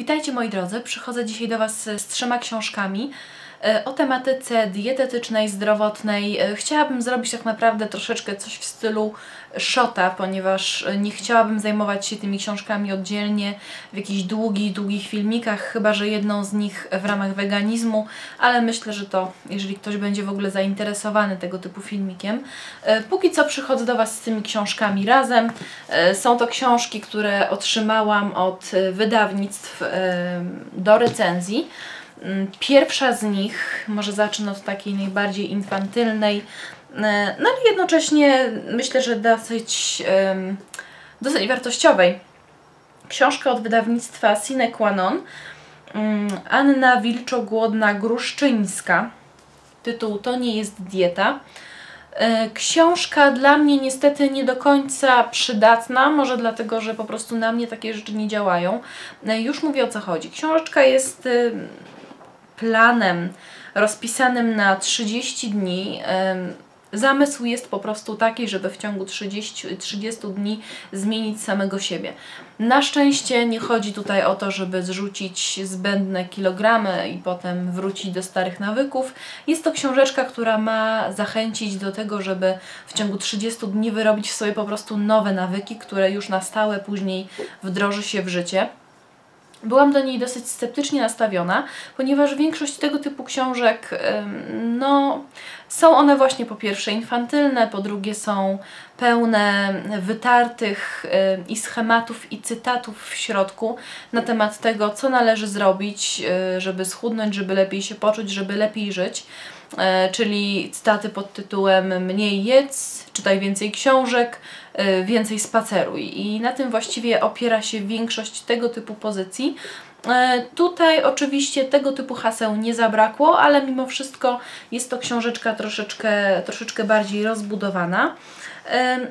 Witajcie moi drodzy, przychodzę dzisiaj do Was z trzema książkami o tematyce dietetycznej, zdrowotnej. E, chciałabym zrobić tak naprawdę troszeczkę coś w stylu shota, ponieważ nie chciałabym zajmować się tymi książkami oddzielnie w jakichś długich, długich filmikach, chyba że jedną z nich w ramach weganizmu, ale myślę, że to, jeżeli ktoś będzie w ogóle zainteresowany tego typu filmikiem. E, póki co przychodzę do Was z tymi książkami razem. Są to książki, które otrzymałam od wydawnictw do recenzji. Mm, pierwsza z nich, może zacznę od takiej najbardziej infantylnej, e, no ale jednocześnie myślę, że dosyć, dosyć wartościowej. Książka od wydawnictwa Sine Qua Non. Mm, Anna Wilczogłodna-Gruszczyńska. Tytuł To nie jest dieta. E, książka dla mnie niestety nie do końca przydatna, może dlatego, że po prostu na mnie takie rzeczy nie działają. E, już mówię o co chodzi. Książka jest planem rozpisanym na 30 dni Zamysł jest po prostu taki, żeby w ciągu 30, 30 dni zmienić samego siebie. Na szczęście nie chodzi tutaj o to, żeby zrzucić zbędne kilogramy i potem wrócić do starych nawyków. Jest to książeczka, która ma zachęcić do tego, żeby w ciągu 30 dni wyrobić w sobie po prostu nowe nawyki, które już na stałe później wdroży się w życie. Byłam do niej dosyć sceptycznie nastawiona, ponieważ większość tego typu książek, no, są one właśnie po pierwsze infantylne, po drugie są pełne wytartych i schematów i cytatów w środku na temat tego, co należy zrobić, y, żeby schudnąć, żeby lepiej się poczuć, żeby lepiej żyć. E, czyli cytaty pod tytułem Mniej jedz, czytaj więcej książek, więcej spaceruj. I na tym właściwie opiera się większość tego typu pozycji. E, tutaj oczywiście tego typu haseł nie zabrakło, ale mimo wszystko jest to książeczka troszeczkę, troszeczkę bardziej rozbudowana.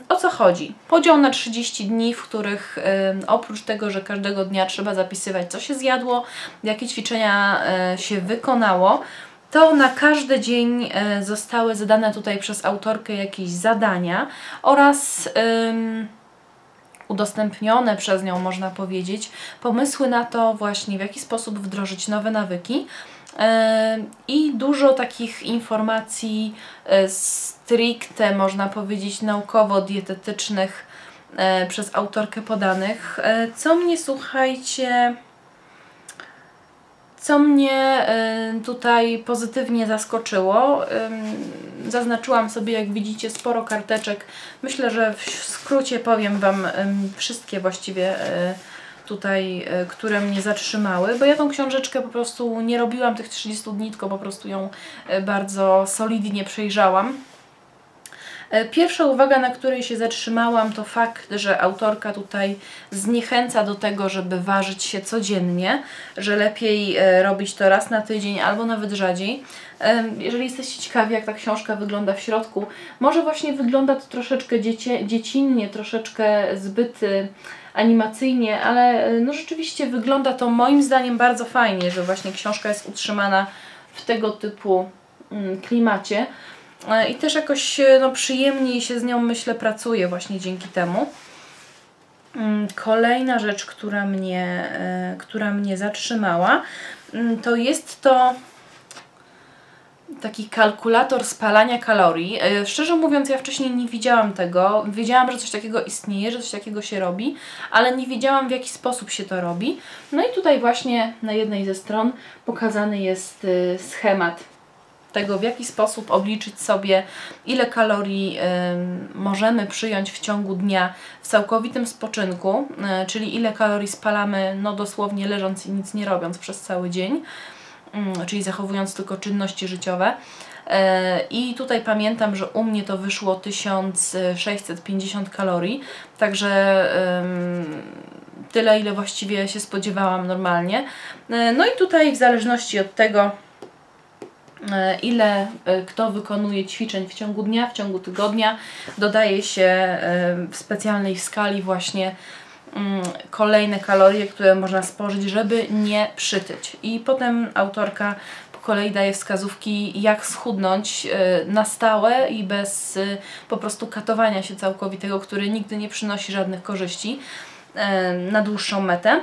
O co chodzi? Podział na 30 dni, w których oprócz tego, że każdego dnia trzeba zapisywać, co się zjadło, jakie ćwiczenia się wykonało, to na każdy dzień e, zostały zadane tutaj przez autorkę jakieś zadania oraz udostępnione przez nią, można powiedzieć, pomysły na to właśnie, w jaki sposób wdrożyć nowe nawyki. I dużo takich informacji e, stricte, można powiedzieć, naukowo-dietetycznych e, przez autorkę podanych, co mnie, słuchajcie, co mnie tutaj pozytywnie zaskoczyło, zaznaczyłam sobie, jak widzicie, sporo karteczek. Myślę, że w skrócie powiem Wam wszystkie właściwie y, tutaj, y, które mnie zatrzymały, bo ja tą książeczkę po prostu nie robiłam tych 30 dni, tylko po prostu ją bardzo solidnie przejrzałam. E, pierwsza uwaga, na której się zatrzymałam, to fakt, że autorka tutaj zniechęca do tego, żeby ważyć się codziennie, że lepiej e, robić to raz na tydzień albo nawet rzadziej. Jeżeli jesteście ciekawi, jak ta książka wygląda w środku, może właśnie wygląda to troszeczkę dziecie, dziecinnie, troszeczkę zbyt y, animacyjnie, ale e, no rzeczywiście wygląda to moim zdaniem bardzo fajnie, że właśnie książka jest utrzymana w tego typu mm, klimacie. E, i też jakoś e, no, przyjemniej się z nią myślę pracuje właśnie dzięki temu. Mm, kolejna rzecz, która mnie, e, która mnie zatrzymała, mm, to jest to taki kalkulator spalania kalorii. Szczerze mówiąc, ja wcześniej nie widziałam tego. Wiedziałam, że coś takiego istnieje, że coś takiego się robi, ale nie wiedziałam w jaki sposób się to robi. No i tutaj właśnie na jednej ze stron pokazany jest schemat tego, w jaki sposób obliczyć sobie, ile kalorii y, możemy przyjąć w ciągu dnia w całkowitym spoczynku, y, czyli ile kalorii spalamy, no dosłownie leżąc i nic nie robiąc przez cały dzień, y, czyli zachowując tylko czynności życiowe. E, I tutaj pamiętam, że u mnie to wyszło 1650 kalorii, także tyle, ile właściwie się spodziewałam normalnie. E, no i tutaj w zależności od tego, ile e, kto wykonuje ćwiczeń w ciągu dnia, w ciągu tygodnia. Dodaje się e, w specjalnej skali właśnie mm, kolejne kalorie, które można spożyć, żeby nie przytyć. I potem autorka po kolei daje wskazówki, jak schudnąć na stałe i bez po prostu katowania się całkowitego, który nigdy nie przynosi żadnych korzyści na dłuższą metę.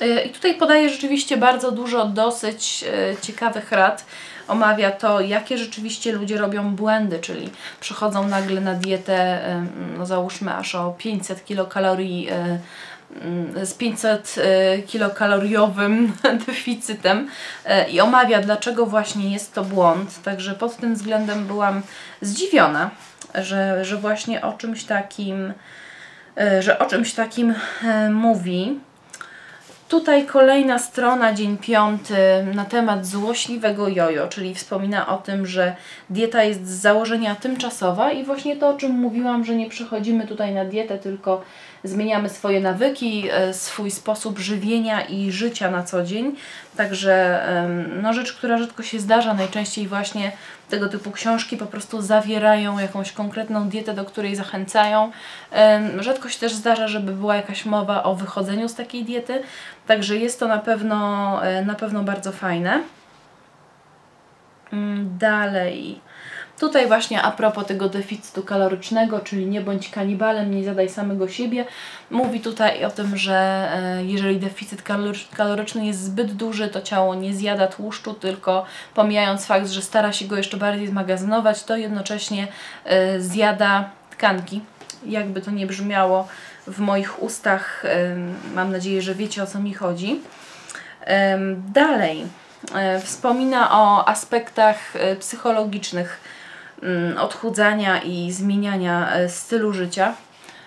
E, I tutaj podaje rzeczywiście bardzo dużo dosyć e, ciekawych rad. Omawia to, jakie rzeczywiście ludzie robią błędy, czyli przechodzą nagle na dietę, no załóżmy aż o 500 kilokalorii z 500 kilokaloriowym deficytem i omawia, dlaczego właśnie jest to błąd. Także pod tym względem byłam zdziwiona, że, że właśnie o czymś takim, że o czymś takim mówi. Tutaj kolejna strona, dzień piąty, na temat złośliwego jojo, czyli wspomina o tym, że dieta jest z założenia tymczasowa i właśnie to, o czym mówiłam, że nie przechodzimy tutaj na dietę, tylko zmieniamy swoje nawyki, e, swój sposób żywienia i życia na co dzień. Także no, rzecz, która rzadko się zdarza, najczęściej właśnie tego typu książki po prostu zawierają jakąś konkretną dietę, do której zachęcają. Rzadko się też zdarza, żeby była jakaś mowa o wychodzeniu z takiej diety, także jest to na pewno, e, na pewno bardzo fajne. Mm, dalej. Tutaj właśnie a propos tego deficytu kalorycznego, czyli nie bądź kanibalem, nie zadaj samego siebie, mówi tutaj o tym, że e, jeżeli deficyt kaloryczny jest zbyt duży, to ciało nie zjada tłuszczu, tylko pomijając fakt, że stara się go jeszcze bardziej zmagazynować, to jednocześnie e, zjada tkanki. Jakby to nie brzmiało w moich ustach, mam nadzieję, że wiecie o co mi chodzi. Dalej, e, wspomina o aspektach psychologicznych odchudzania i zmieniania e, stylu życia.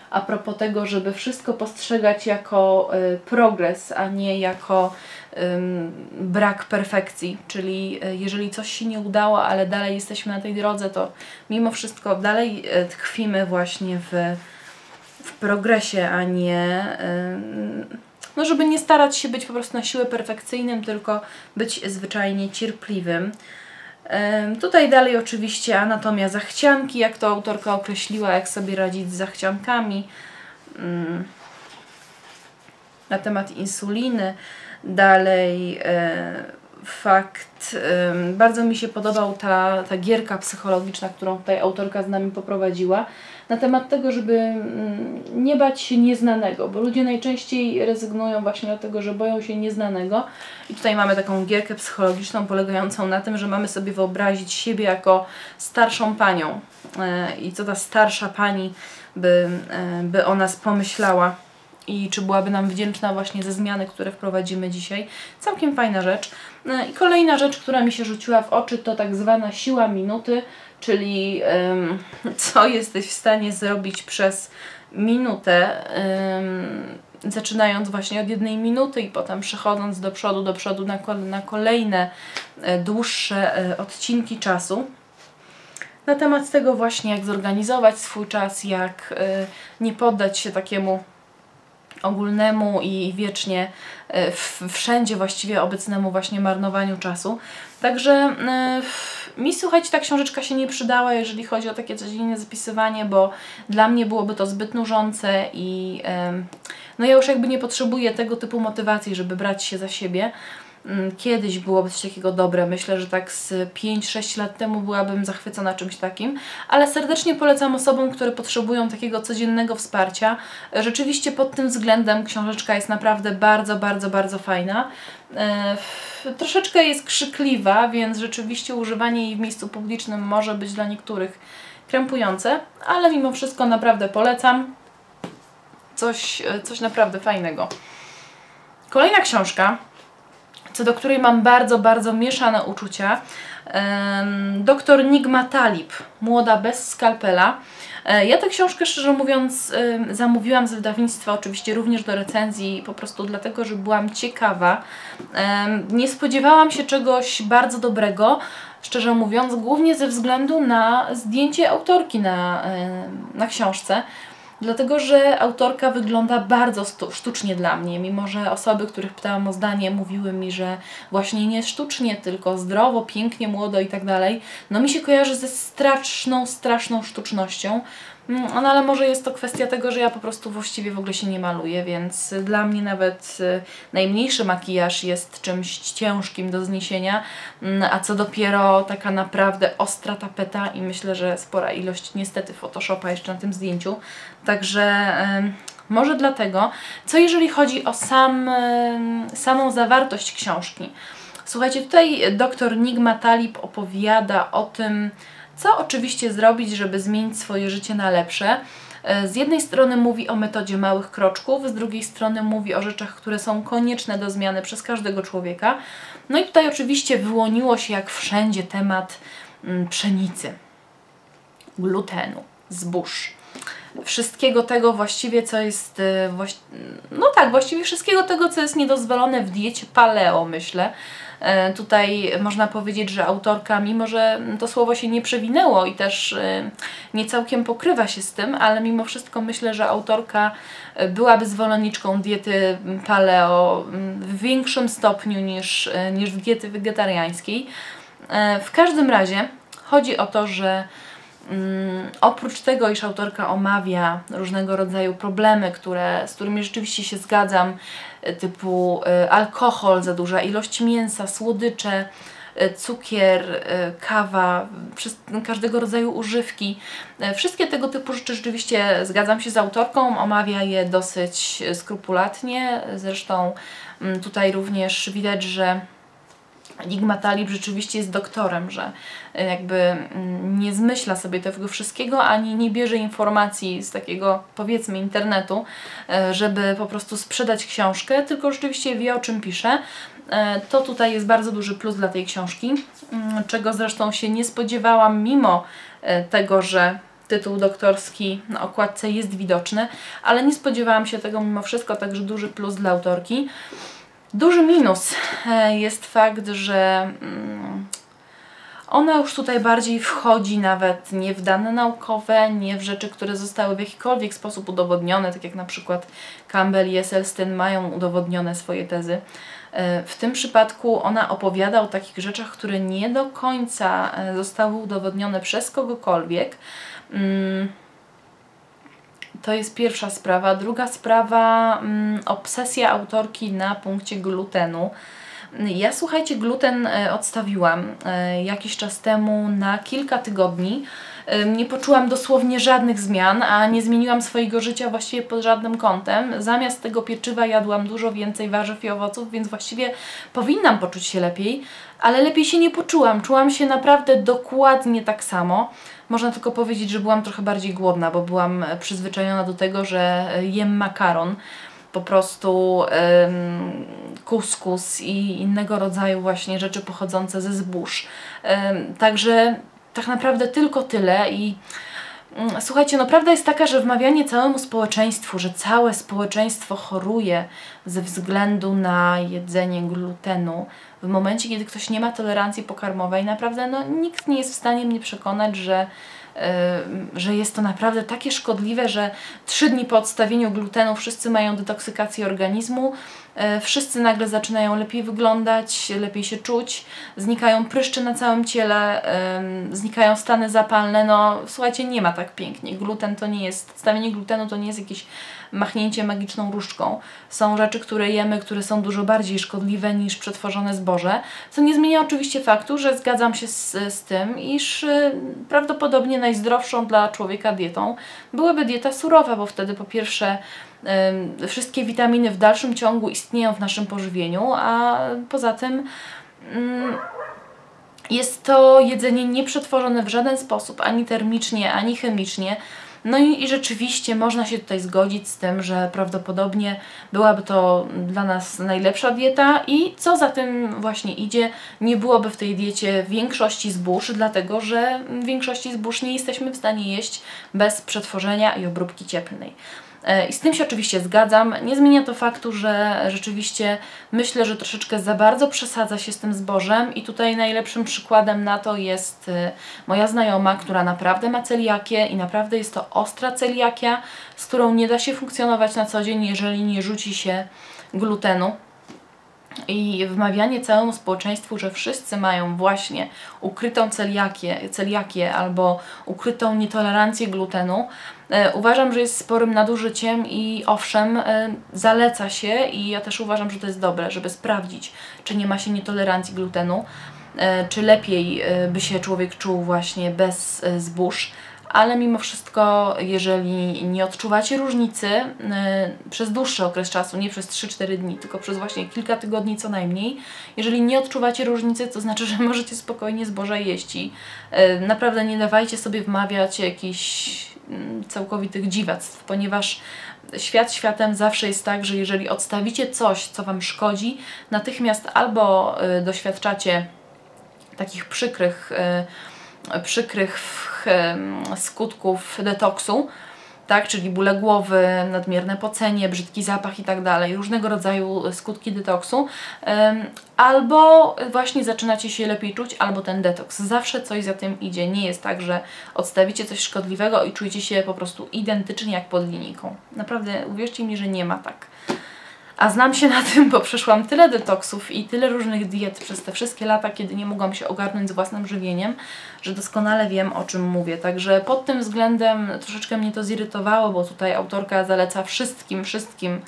A propos tego, żeby wszystko postrzegać jako e, progres, a nie jako brak perfekcji. Czyli e, jeżeli coś się nie udało, ale dalej jesteśmy na tej drodze, to mimo wszystko dalej tkwimy właśnie w, w progresie, a nie no żeby nie starać się być po prostu na siłę perfekcyjnym, tylko być zwyczajnie cierpliwym. Tutaj dalej oczywiście anatomia zachcianki, jak to autorka określiła, jak sobie radzić z zachciankami. Mm. Na temat insuliny. Dalej e, fakt, bardzo mi się podobał ta, ta gierka psychologiczna, którą tutaj autorka z nami poprowadziła na temat tego, żeby mm, nie bać się nieznanego, bo ludzie najczęściej rezygnują właśnie dlatego, że boją się nieznanego. I tutaj mamy taką gierkę psychologiczną polegającą na tym, że mamy sobie wyobrazić siebie jako starszą panią e, i co ta starsza pani by, e, by o nas pomyślała i czy byłaby nam wdzięczna właśnie ze zmiany, które wprowadzimy dzisiaj. Całkiem fajna rzecz. E, I kolejna rzecz, która mi się rzuciła w oczy, to tak zwana siła minuty, czyli co jesteś w stanie zrobić przez minutę, zaczynając właśnie od jednej minuty i potem przechodząc do przodu, do przodu na, kolejne e, dłuższe e, odcinki czasu. Na temat tego właśnie, jak zorganizować swój czas, jak e, nie poddać się takiemu ogólnemu i wiecznie wszędzie właściwie obecnemu właśnie marnowaniu czasu. Także mi słuchajcie, ta książeczka się nie przydała, jeżeli chodzi o takie codzienne zapisywanie, bo dla mnie byłoby to zbyt nużące i no ja już jakby nie potrzebuję tego typu motywacji, żeby brać się za siebie. Mm, kiedyś byłoby coś takiego dobre. Myślę, że tak z 5-6 lat temu byłabym zachwycona czymś takim, ale serdecznie polecam osobom, które potrzebują takiego codziennego wsparcia. Rzeczywiście pod tym względem książeczka jest naprawdę bardzo, bardzo, bardzo fajna. E, troszeczkę jest krzykliwa, więc rzeczywiście używanie jej w miejscu publicznym może być dla niektórych krępujące, ale mimo wszystko naprawdę polecam. Coś, e, coś naprawdę fajnego. Kolejna książka co do której mam bardzo, bardzo mieszane uczucia. Doktor Nigma Talib, Młoda bez skalpela. E, ja tę książkę, szczerze mówiąc, zamówiłam z wydawnictwa, oczywiście również do recenzji, po prostu dlatego, że byłam ciekawa. Nie spodziewałam się czegoś bardzo dobrego, szczerze mówiąc, głównie ze względu na zdjęcie autorki na, na książce dlatego że autorka wygląda bardzo sztucznie dla mnie, mimo że osoby, których pytałam o zdanie, mówiły mi, że właśnie nie sztucznie, tylko zdrowo, pięknie, młodo i tak dalej. No mi się kojarzy ze straszną, straszną sztucznością. Mm, no ale może jest to kwestia tego, że ja po prostu właściwie w ogóle się nie maluję, więc dla mnie nawet y, najmniejszy makijaż jest czymś ciężkim do zniesienia, mm, a co dopiero taka naprawdę ostra tapeta i myślę, że spora ilość niestety Photoshopa jeszcze na tym zdjęciu. Także Może dlatego, co jeżeli chodzi o sam, samą zawartość książki. Słuchajcie, tutaj dr Nigma Talib opowiada o tym, co oczywiście zrobić, żeby zmienić swoje życie na lepsze. E, z jednej strony mówi o metodzie małych kroczków, z drugiej strony mówi o rzeczach, które są konieczne do zmiany przez każdego człowieka. No i tutaj oczywiście wyłoniło się jak wszędzie temat mm, pszenicy, glutenu, zbóż wszystkiego tego właściwie, co jest, e, no tak, właściwie wszystkiego tego, co jest niedozwolone w diecie paleo, myślę. E, tutaj można powiedzieć, że autorka, mimo że to słowo się nie przewinęło i też e, nie całkiem pokrywa się z tym, ale mimo wszystko myślę, że autorka byłaby zwolenniczką diety paleo w większym stopniu niż, niż diety wegetariańskiej. W każdym razie chodzi o to, że Mm, oprócz tego, iż autorka omawia różnego rodzaju problemy, które, z którymi rzeczywiście się zgadzam, e, typu e, alkohol, za duża ilość mięsa, słodycze, e, cukier, kawa, każdego rodzaju używki. Wszystkie tego typu rzeczy rzeczywiście zgadzam się z autorką, omawia je dosyć skrupulatnie. Zresztą mm, tutaj również widać, że Enigma Talib rzeczywiście jest doktorem, że e, jakby mm, nie zmyśla sobie tego wszystkiego, ani nie bierze informacji z takiego powiedzmy internetu, e, żeby po prostu sprzedać książkę, tylko rzeczywiście wie o czym pisze. E, to tutaj jest bardzo duży plus dla tej książki, mm, czego zresztą się nie spodziewałam mimo tego, że tytuł doktorski na okładce jest widoczny, ale nie spodziewałam się tego mimo wszystko, także duży plus dla autorki. Duży minus e, jest fakt, że mm, ona już tutaj bardziej wchodzi nawet nie w dane naukowe, nie w rzeczy, które zostały w jakikolwiek sposób udowodnione, tak jak na przykład Campbell i Esselstyn mają udowodnione swoje tezy. E, w tym przypadku ona opowiada o takich rzeczach, które nie do końca e, zostały udowodnione przez kogokolwiek. To jest pierwsza sprawa. Druga sprawa, mm, obsesja autorki na punkcie glutenu. Ja słuchajcie, gluten e, odstawiłam e, jakiś czas temu na kilka tygodni. Nie poczułam dosłownie żadnych zmian, a nie zmieniłam swojego życia właściwie pod żadnym kątem. Zamiast tego pieczywa jadłam dużo więcej warzyw i owoców, więc właściwie powinnam poczuć się lepiej, ale lepiej się nie poczułam. Czułam się naprawdę dokładnie tak samo. Można tylko powiedzieć, że byłam trochę bardziej głodna, bo byłam przyzwyczajona do tego, że jem makaron po prostu ym, kuskus i innego rodzaju właśnie rzeczy pochodzące ze zbóż. Ym, także tak naprawdę tylko tyle i mm, Słuchajcie, no prawda jest taka, że wmawianie całemu społeczeństwu, że całe społeczeństwo choruje ze względu na jedzenie glutenu, w momencie, kiedy ktoś nie ma tolerancji pokarmowej, naprawdę no, nikt nie jest w stanie mnie przekonać, że że jest to naprawdę takie szkodliwe, że trzy dni po odstawieniu glutenu wszyscy mają detoksykację organizmu, wszyscy nagle zaczynają lepiej wyglądać, lepiej się czuć, znikają pryszcze na całym ciele, znikają stany zapalne. No słuchajcie, nie ma tak pięknie. Gluten to nie jest, stawienie glutenu to nie jest jakieś machnięcie magiczną różdżką. Są rzeczy, które jemy, które są dużo bardziej szkodliwe niż przetworzone zboże, co nie zmienia oczywiście faktu, że zgadzam się z, z tym, iż y, prawdopodobnie najzdrowszą dla człowieka dietą byłaby dieta surowa, bo wtedy po pierwsze wszystkie witaminy w dalszym ciągu istnieją w naszym pożywieniu, a poza tym y, jest to jedzenie nieprzetworzone w żaden sposób, ani termicznie, ani chemicznie, no i, i rzeczywiście można się tutaj zgodzić z tym, że prawdopodobnie byłaby to dla nas najlepsza dieta i co za tym właśnie idzie, nie byłoby w tej diecie większości zbóż, dlatego że większości zbóż nie jesteśmy w stanie jeść bez przetworzenia i obróbki cieplnej. E, I z tym się oczywiście zgadzam. Nie zmienia to faktu, że rzeczywiście myślę, że troszeczkę za bardzo przesadza się z tym zbożem i tutaj najlepszym przykładem na to jest e, moja znajoma, która naprawdę ma celiakię i naprawdę jest to ostra celiakia, z którą nie da się funkcjonować na co dzień, jeżeli nie rzuci się glutenu. I wmawianie całemu społeczeństwu, że wszyscy mają właśnie ukrytą celiakię, celiakię albo ukrytą nietolerancję glutenu, uważam, że jest sporym nadużyciem i owszem, e, zaleca się i ja też uważam, że to jest dobre, żeby sprawdzić, czy nie ma się nietolerancji glutenu, e, czy lepiej e, by się człowiek czuł właśnie bez e, zbóż, ale mimo wszystko, jeżeli nie odczuwacie różnicy przez dłuższy okres czasu, nie przez 3-4 dni, tylko przez właśnie kilka tygodni co najmniej, jeżeli nie odczuwacie różnicy, to znaczy, że możecie spokojnie zboża jeść i naprawdę nie dawajcie sobie wmawiać jakichś całkowitych dziwactw, ponieważ świat światem zawsze jest tak, że jeżeli odstawicie coś, co Wam szkodzi, natychmiast albo y, doświadczacie takich przykrych, y, przykrych y, skutków detoksu, tak, czyli bóle głowy, nadmierne pocenie, brzydki zapach i tak dalej, różnego rodzaju skutki detoksu, albo właśnie zaczynacie się lepiej czuć, albo ten detoks. Zawsze coś za tym idzie. Nie jest tak, że odstawicie coś szkodliwego i czujecie się po prostu identycznie jak pod linijką. Naprawdę, uwierzcie mi, że nie ma tak. A znam się na tym, bo przeszłam tyle detoksów i tyle różnych diet przez te wszystkie lata, kiedy nie mogłam się ogarnąć z własnym żywieniem, że doskonale wiem, o czym mówię. Także pod tym względem troszeczkę mnie to zirytowało, bo tutaj autorka zaleca wszystkim, wszystkim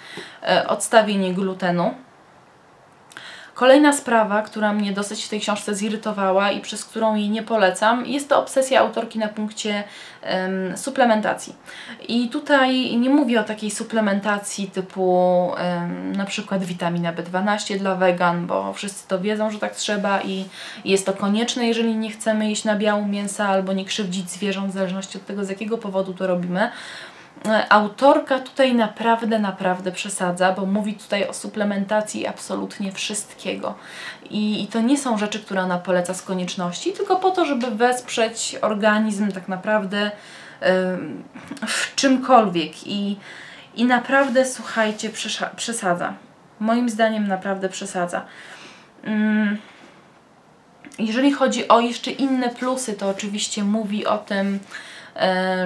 e, odstawienie glutenu. Kolejna sprawa, która mnie dosyć w tej książce zirytowała i przez którą jej nie polecam, jest to obsesja autorki na punkcie suplementacji. I tutaj nie mówię o takiej suplementacji typu um, na przykład witamina B12 dla wegan, bo wszyscy to wiedzą, że tak trzeba i jest to konieczne, jeżeli nie chcemy iść na białą mięsa albo nie krzywdzić zwierząt, w zależności od tego, z jakiego powodu to robimy. Autorka tutaj naprawdę, naprawdę przesadza, bo mówi tutaj o suplementacji absolutnie wszystkiego. I, I, to nie są rzeczy, które ona poleca z konieczności, tylko po to, żeby wesprzeć organizm tak naprawdę w czymkolwiek. I, i naprawdę, słuchajcie, przesadza. Moim zdaniem naprawdę przesadza. Mm. Jeżeli chodzi o jeszcze inne plusy, to oczywiście mówi o tym,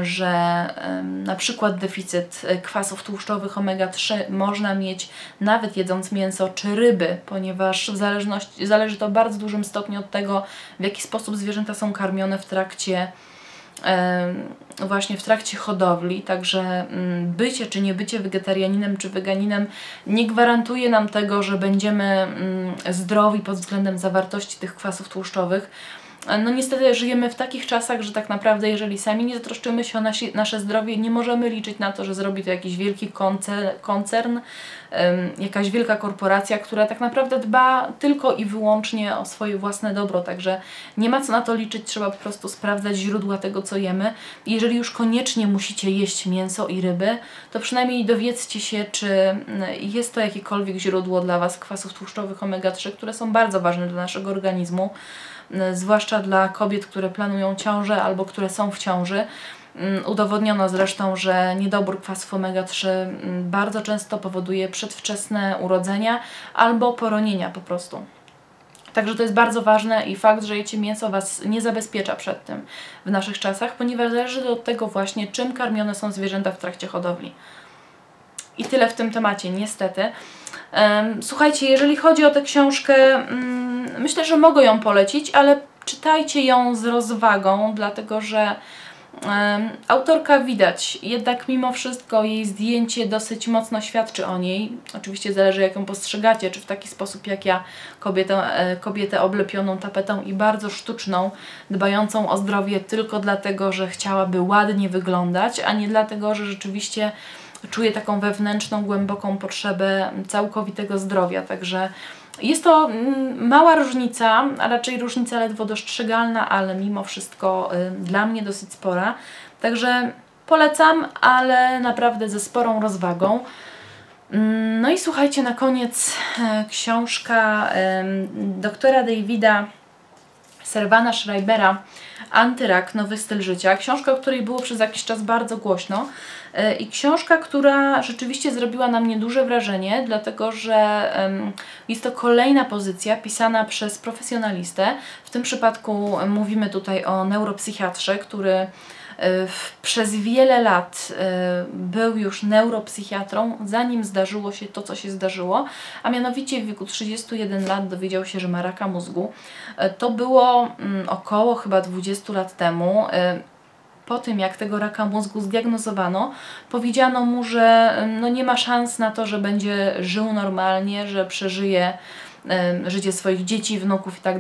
że na przykład deficyt e, kwasów tłuszczowych omega-3 można mieć nawet jedząc mięso czy ryby, ponieważ w zależności, zależy to w bardzo dużym stopniu od tego, w jaki sposób zwierzęta są karmione w trakcie właśnie w trakcie hodowli, także mm, bycie czy nie bycie wegetarianinem czy weganinem nie gwarantuje nam tego, że będziemy mm, zdrowi pod względem zawartości tych kwasów tłuszczowych, no niestety żyjemy w takich czasach, że tak naprawdę jeżeli sami nie zatroszczymy się o nasi, nasze zdrowie, nie możemy liczyć na to, że zrobi to jakiś wielki koncern, koncern jakaś wielka korporacja, która tak naprawdę dba tylko i wyłącznie o swoje własne dobro, także nie ma co na to liczyć, trzeba po prostu sprawdzać źródła tego, co jemy. Jeżeli już koniecznie musicie jeść mięso i ryby, to przynajmniej dowiedzcie się, czy jest to jakiekolwiek źródło dla Was kwasów tłuszczowych omega-3, które są bardzo ważne dla naszego organizmu zwłaszcza dla kobiet, które planują ciążę albo które są w ciąży. Mm, udowodniono zresztą, że niedobór kwasów omega-3 mm, bardzo często powoduje przedwczesne urodzenia albo poronienia po prostu. Także to jest bardzo ważne i fakt, że jecie mięso Was nie zabezpiecza przed tym w naszych czasach, ponieważ zależy od tego właśnie, czym karmione są zwierzęta w trakcie hodowli. I tyle w tym temacie, niestety. Słuchajcie, jeżeli chodzi o tę książkę, mm, myślę, że mogę ją polecić, ale czytajcie ją z rozwagą, dlatego że autorka widać, jednak mimo wszystko jej zdjęcie dosyć mocno świadczy o niej. Oczywiście zależy jak ją postrzegacie, czy w taki sposób jak ja, kobietę, e, kobietę oblepioną tapetą i bardzo sztuczną, dbającą o zdrowie tylko dlatego, że chciałaby ładnie wyglądać, a nie dlatego, że rzeczywiście czuję taką wewnętrzną, głęboką potrzebę całkowitego zdrowia, także jest to mm, mała różnica, a raczej różnica ledwo dostrzegalna, ale mimo wszystko y, dla mnie dosyć spora. Także polecam, ale naprawdę ze sporą rozwagą. Mm, no i słuchajcie, na koniec e, książka doktora Davida Servana Schreibera Antyrak, Nowy Styl Życia. Książka, o której było przez jakiś czas bardzo głośno. E, I książka, która rzeczywiście zrobiła na mnie duże wrażenie, dlatego że jest to kolejna pozycja pisana przez profesjonalistę. W tym przypadku mówimy tutaj o neuropsychiatrze, który przez wiele lat e, był już neuropsychiatrą, zanim zdarzyło się to, co się zdarzyło, a mianowicie w wieku 31 lat dowiedział się, że ma raka mózgu. To było mm, około chyba 20 lat temu po tym, jak tego raka mózgu zdiagnozowano, powiedziano mu, że no nie ma szans na to, że będzie żył normalnie, że przeżyje życie swoich dzieci, wnuków i tak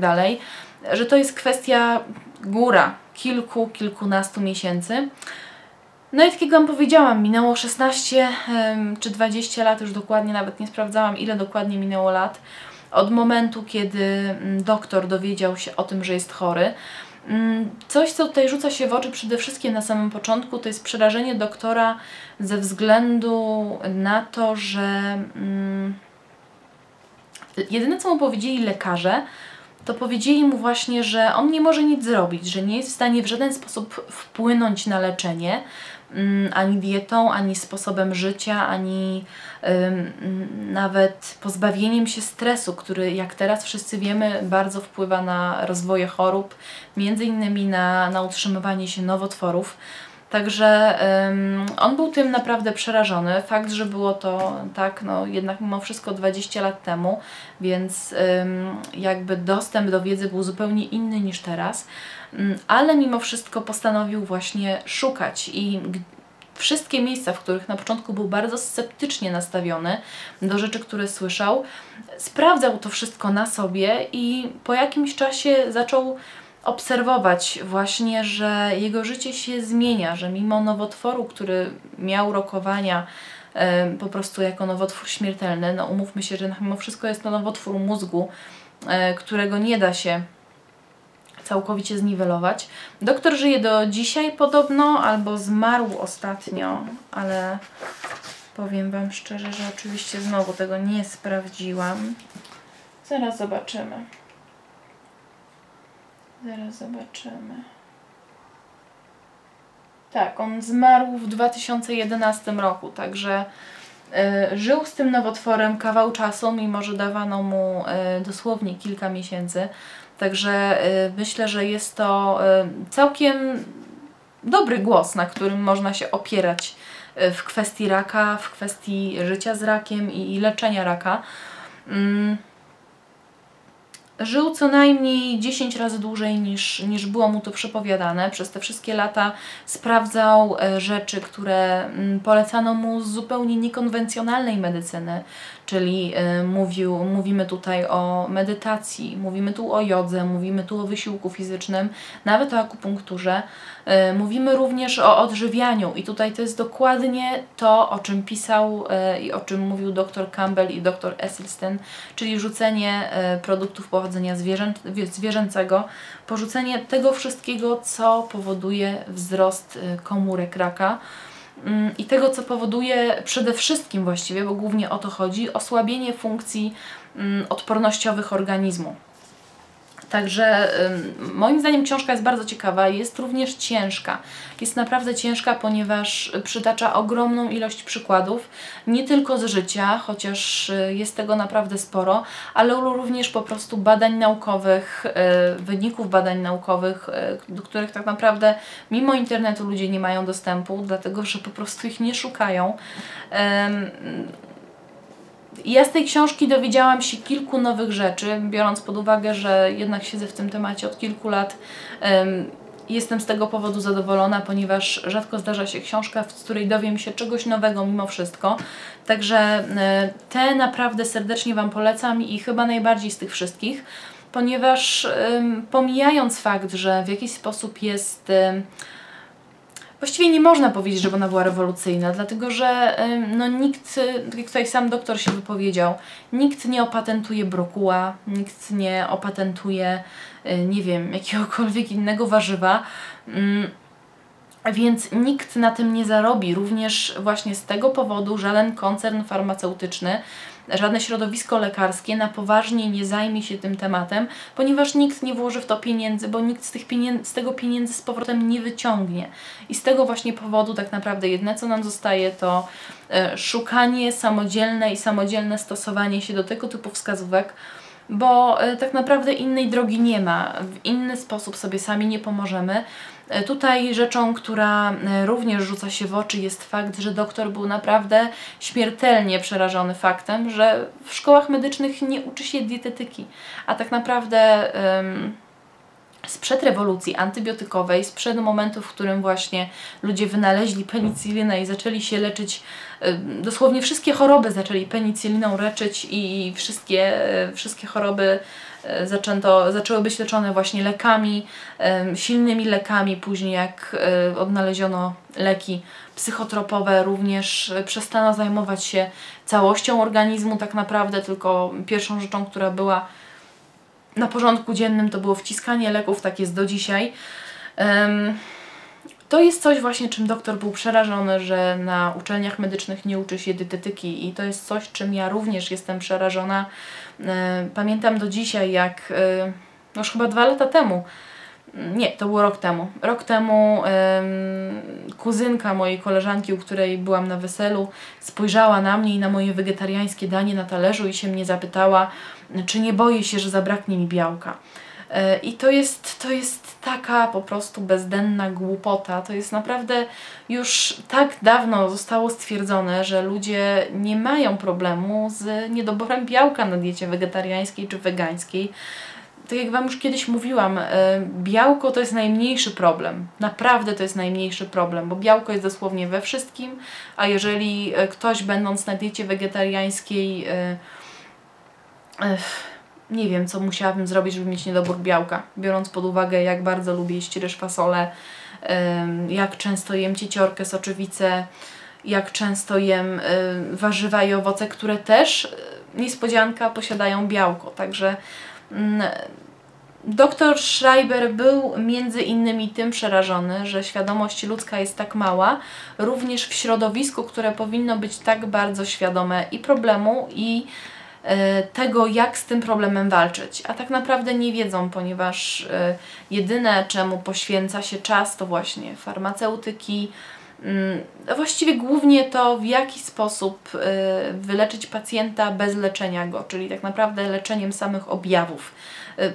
że to jest kwestia góra kilku, kilkunastu miesięcy. No i tak jak Wam powiedziałam, minęło 16 czy 20 lat, już dokładnie nawet nie sprawdzałam, ile dokładnie minęło lat od momentu, kiedy mm, doktor dowiedział się o tym, że jest chory. Mm, coś, co tutaj rzuca się w oczy przede wszystkim na samym początku, to jest przerażenie doktora ze względu na to, że mm, jedyne co mu powiedzieli lekarze, to powiedzieli mu właśnie, że on nie może nic zrobić, że nie jest w stanie w żaden sposób wpłynąć na leczenie, Mm, ani dietą, ani sposobem życia, ani nawet pozbawieniem się stresu, który jak teraz wszyscy wiemy bardzo wpływa na rozwoje chorób, między innymi na, na utrzymywanie się nowotworów. Także um, on był tym naprawdę przerażony. Fakt, że było to tak, no jednak mimo wszystko 20 lat temu, więc um, jakby dostęp do wiedzy był zupełnie inny niż teraz, um, ale mimo wszystko postanowił właśnie szukać i wszystkie miejsca, w których na początku był bardzo sceptycznie nastawiony do rzeczy, które słyszał, sprawdzał to wszystko na sobie i po jakimś czasie zaczął obserwować właśnie, że jego życie się zmienia, że mimo nowotworu, który miał rokowania po prostu jako nowotwór śmiertelny, no umówmy się, że mimo wszystko jest to nowotwór mózgu, e, którego nie da się całkowicie zniwelować. Doktor żyje do dzisiaj podobno, albo zmarł ostatnio, ale powiem Wam szczerze, że oczywiście znowu tego nie sprawdziłam. Zaraz zobaczymy. Zaraz zobaczymy. Tak, on zmarł w 2011 roku, także y, żył z tym nowotworem kawał czasu, mimo że dawano mu y, dosłownie kilka miesięcy. Także y, myślę, że jest to y, całkiem dobry głos, na którym można się opierać y, w kwestii raka, w kwestii życia z rakiem i, leczenia raka. Mm. Żył co najmniej 10 razy dłużej niż, niż było mu to przepowiadane. Przez te wszystkie lata sprawdzał rzeczy, które mm, polecano mu z zupełnie niekonwencjonalnej medycyny, czyli y, mówił, mówimy tutaj o medytacji, mówimy tu o jodze, mówimy tu o wysiłku fizycznym, nawet o akupunkturze. Y, mówimy również o odżywianiu i tutaj to jest dokładnie to, o czym pisał y, i o czym mówił dr Campbell i dr Esselstyn, czyli rzucenie produktów pochodzenia zwierzę, zwierzęcego, porzucenie tego wszystkiego, co powoduje wzrost komórek raka. Mm, i tego, co powoduje przede wszystkim właściwie, bo głównie o to chodzi, osłabienie funkcji mm, odpornościowych organizmu. Także moim zdaniem książka jest bardzo ciekawa, jest również ciężka. Jest naprawdę ciężka, ponieważ przytacza ogromną ilość przykładów, nie tylko z życia, chociaż y, jest tego naprawdę sporo, ale również po prostu badań naukowych, y, wyników badań naukowych, y, do których tak naprawdę mimo internetu ludzie nie mają dostępu, dlatego że po prostu ich nie szukają. Ja z tej książki dowiedziałam się kilku nowych rzeczy, biorąc pod uwagę, że jednak siedzę w tym temacie od kilku lat. Jestem z tego powodu zadowolona, ponieważ rzadko zdarza się książka, z której dowiem się czegoś nowego mimo wszystko. Także e, te naprawdę serdecznie Wam polecam i chyba najbardziej z tych wszystkich, ponieważ pomijając fakt, że w jakiś sposób jest Właściwie nie można powiedzieć, żeby ona była rewolucyjna, dlatego że no, nikt, tak jak tutaj sam doktor się wypowiedział, nikt nie opatentuje brokuła, nikt nie opatentuje, y, nie wiem, jakiegokolwiek innego warzywa. Mm, więc nikt na tym nie zarobi. Również właśnie z tego powodu żaden koncern farmaceutyczny żadne środowisko lekarskie na poważnie nie zajmie się tym tematem, ponieważ nikt nie włoży w to pieniędzy, bo nikt z, tych pieniędzy, z tego pieniędzy z powrotem nie wyciągnie. I z tego właśnie powodu tak naprawdę jedne, co nam zostaje, to e, szukanie samodzielne i samodzielne stosowanie się do tego typu wskazówek, bo e, tak naprawdę innej drogi nie ma. W inny sposób sobie sami nie pomożemy. E, tutaj rzeczą, która e, również rzuca się w oczy jest fakt, że doktor był naprawdę śmiertelnie przerażony faktem, że w szkołach medycznych nie uczy się dietetyki, a tak naprawdę sprzed rewolucji antybiotykowej, sprzed momentu, w którym właśnie ludzie wynaleźli penicyllinę i zaczęli się leczyć, dosłownie wszystkie choroby zaczęli penicyliną leczyć i wszystkie, wszystkie choroby e, zaczęto, zaczęły być leczone właśnie lekami, silnymi lekami, później jak odnaleziono leki psychotropowe, również przestano zajmować się całością organizmu tak naprawdę, tylko pierwszą rzeczą, która była na porządku dziennym to było wciskanie leków, tak jest do dzisiaj. To jest coś właśnie, czym doktor był przerażony, że na uczelniach medycznych nie uczy się dietetyki i to jest coś, czym ja również jestem przerażona. E, pamiętam do dzisiaj, jak e, no już chyba dwa lata temu, nie, to było rok temu. Rok temu kuzynka mojej koleżanki, u której byłam na weselu, spojrzała na mnie i na moje wegetariańskie danie na talerzu i się mnie zapytała, czy nie boję się, że zabraknie mi białka. E, I to jest, to jest taka po prostu bezdenna głupota. To jest naprawdę już tak dawno zostało stwierdzone, że ludzie nie mają problemu z niedoborem białka na diecie wegetariańskiej czy wegańskiej. Tak jak Wam już kiedyś mówiłam, e, białko to jest najmniejszy problem. Naprawdę to jest najmniejszy problem, bo białko jest dosłownie we wszystkim, a jeżeli e, ktoś będąc na diecie wegetariańskiej nie wiem, co musiałabym zrobić, żeby mieć niedobór białka, biorąc pod uwagę, jak bardzo lubię jeść ryż, fasolę, jak często jem cieciorkę, soczewice, jak często jem warzywa i owoce, które też, e, niespodzianka, posiadają białko. Także Doktor Schreiber był między innymi tym przerażony, że świadomość ludzka jest tak mała, również w środowisku, które powinno być tak bardzo świadome i problemu, i E, tego, jak z tym problemem walczyć. A tak naprawdę nie wiedzą, ponieważ e, jedyne, czemu poświęca się czas, to właśnie farmaceutyki, mm, Właściwie głównie to, w jaki sposób e, wyleczyć pacjenta bez leczenia go, czyli tak naprawdę leczeniem samych objawów.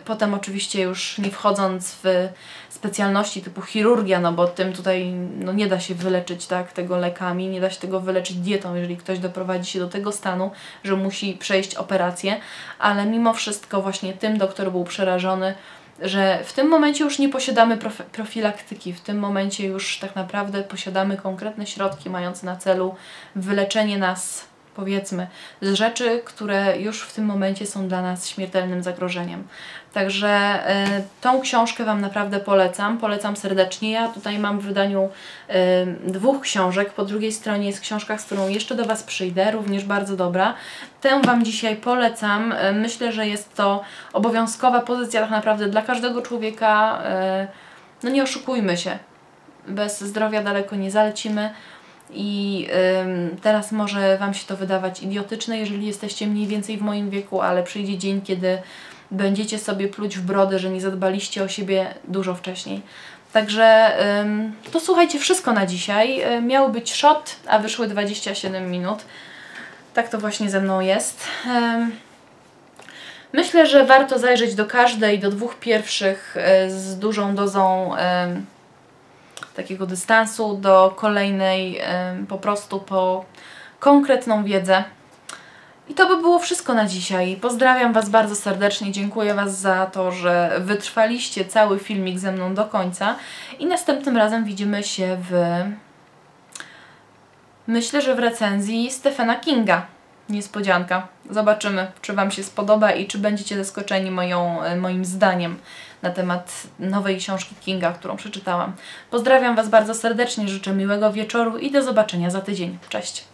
Potem oczywiście już nie wchodząc w specjalności typu chirurgia, no bo tym tutaj no nie da się wyleczyć tak tego lekami, nie da się tego wyleczyć dietą, jeżeli ktoś doprowadzi się do tego stanu, że musi przejść operację, ale mimo wszystko właśnie tym doktor był przerażony, że w tym momencie już nie posiadamy profilaktyki, w tym momencie już tak naprawdę posiadamy konkretne środki mające na celu wyleczenie nas powiedzmy, z rzeczy, które już w tym momencie są dla nas śmiertelnym zagrożeniem. Także y, tą książkę Wam naprawdę polecam, polecam serdecznie. Ja tutaj mam w wydaniu y, dwóch książek, po drugiej stronie jest książka, z którą jeszcze do Was przyjdę, również bardzo dobra. Tę Wam dzisiaj polecam. Y, myślę, że jest to obowiązkowa pozycja tak naprawdę dla każdego człowieka. No nie oszukujmy się, bez zdrowia daleko nie zalecimy i ym, teraz może Wam się to wydawać idiotyczne, jeżeli jesteście mniej więcej w moim wieku, ale przyjdzie dzień, kiedy będziecie sobie pluć w brodę, że nie zadbaliście o siebie dużo wcześniej. Także ym, to słuchajcie, wszystko na dzisiaj. Ym, miał być shot, a wyszły 27 minut. Tak to właśnie ze mną jest. Myślę, że warto zajrzeć do każdej, do dwóch pierwszych y, z dużą dozą takiego dystansu do kolejnej po prostu po konkretną wiedzę. I to by było wszystko na dzisiaj. Pozdrawiam Was bardzo serdecznie, dziękuję Was za to, że wytrwaliście cały filmik ze mną do końca i następnym razem widzimy się w... Myślę, że w recenzji Stephena Kinga. Niespodzianka. Zobaczymy, czy Wam się spodoba i czy będziecie zaskoczeni moją, moim zdaniem na temat nowej książki Kinga, którą przeczytałam. Pozdrawiam Was bardzo serdecznie, życzę miłego wieczoru i do zobaczenia za tydzień. Cześć!